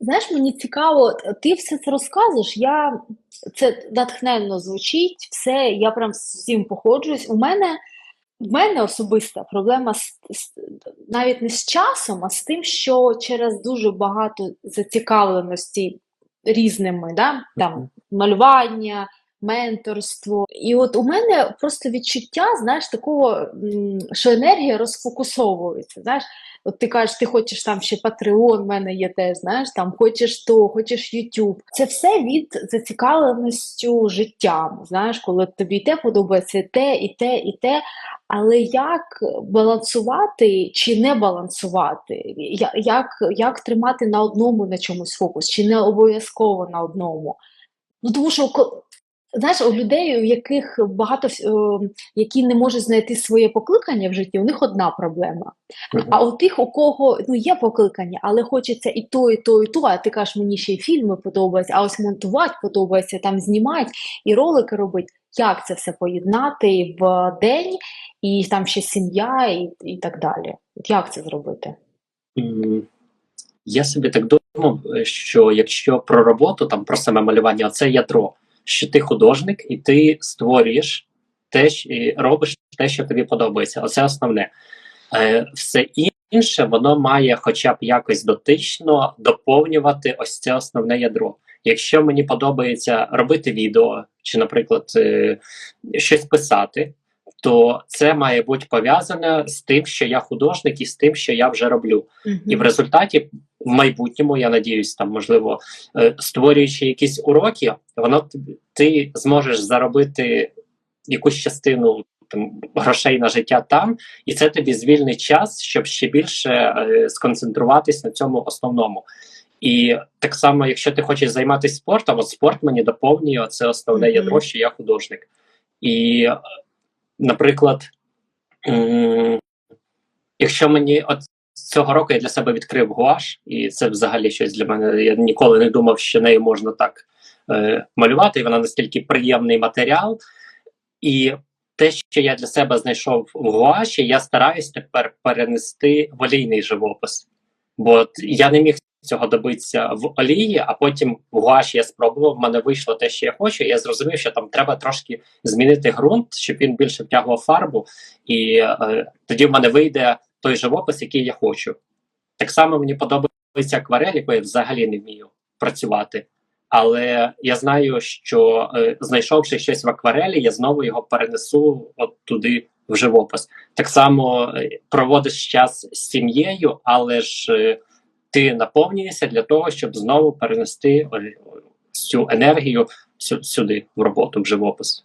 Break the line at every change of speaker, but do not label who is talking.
Знаєш, мені цікаво, ти все це розказуєш. Я це натхненно звучить, все, я прям з всім походжуюсь. У мене в мене особиста проблема з, з навіть не з часом, а з тим, що через дуже багато зацікавленості різними, да, там малювання, менторство. І от у мене просто відчуття, знаєш, такого, що енергія розфокусовується. Знаєш, от ти кажеш, ти хочеш там ще Patreon, в мене є те, знаєш, там хочеш то, хочеш YouTube. Це все від зацікавленістю життям. Знаєш, коли тобі і те подобається, і те, і те, і те. Але як балансувати чи не балансувати? Як, як тримати на одному на чомусь фокус, чи не обов'язково на одному? Ну тому що знаєш, у людей, у яких багато які не можуть знайти своє покликання в житті, у них одна проблема. А у тих, у кого ну є покликання, але хочеться і то, і то, і то. А ти кажеш, мені ще й фільми подобаються, а ось монтувати подобається, там знімати і ролики робити. Як це все поєднати в день, і там ще сім'я, і, і так далі? От Як це зробити?
М, Я собі так думав, е, що якщо про роботу, там про саме малювання, це ядро, що ти художник і ти створюєш те, і робиш те, що тобі подобається. Оце основне. Е, Все інше воно має хоча б якось дотично доповнювати ось це основне ядро. Якщо мені подобається робити відео, чи, наприклад, е, щось писати, то це має бути пов'язане з тим, що я художник, і з тим, що я вже роблю. І в результаті, в майбутньому, я надіюсь, там можливо, е, створюючи якісь уроки, воно ти зможеш заробити якусь частину там, грошей на життя там, і це тобі звільнить час, щоб ще більше е, сконцентруватись на цьому основному. І так само, якщо ти хочеш займатися спортом, от спорт мені доповнює це основне
Мгм.
ядро, що я художник. І, наприклад, якщо мені от цього року я для себе відкрив гуаш, і це взагалі щось для мене. Я ніколи не думав, що нею можна так е, малювати, і вона настільки приємний матеріал. І те, що я для себе знайшов в гуаші, я стараюсь тепер перенести в олійний живопис. Бо я не міг цього добитися в олії, а потім в гуаші я спробував, в мене вийшло те, що я хочу. І я зрозумів, що там треба трошки змінити ґрунт, щоб він більше втягував фарбу, і е, тоді в мене вийде той живопис, який я хочу. Так само мені подобається акварель, якою я взагалі не вмію працювати. Але я знаю, що е, знайшовши щось в акварелі, я знову його перенесу от туди в живопис. Так само е, проводиш час з сім'єю, але ж е, ти наповнюєшся для того, щоб знову перенести е, цю енергію сюди, в роботу, в живопис.